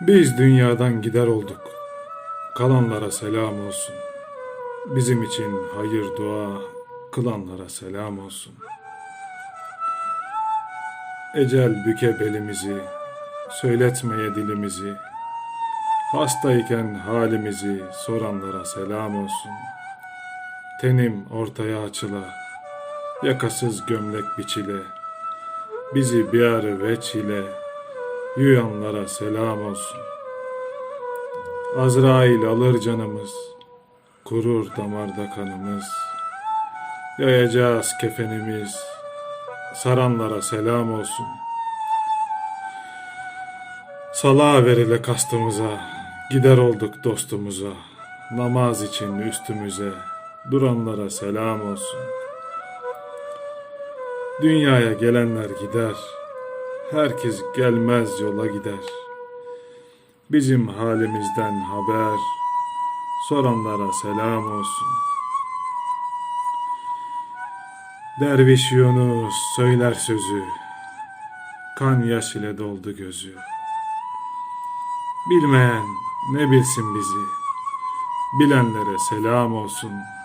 Biz dünyadan gider olduk. Kalanlara selam olsun. Bizim için hayır dua kılanlara selam olsun. Ecel büke belimizi, söyletmeye dilimizi, hastayken halimizi soranlara selam olsun. Tenim ortaya açıla, yakasız gömlek biçile, bizi bir arı veç ile, yuyanlara selam olsun. Azrail alır canımız, kurur damarda kanımız. Yayacağız kefenimiz, saranlara selam olsun. Salağa verile kastımıza, gider olduk dostumuza. Namaz için üstümüze, duranlara selam olsun. Dünyaya gelenler gider, herkes gelmez yola gider. Bizim halimizden haber, soranlara selam olsun. Derviş Yunus söyler sözü, kan yaş ile doldu gözü. Bilmeyen ne bilsin bizi, bilenlere selam olsun.''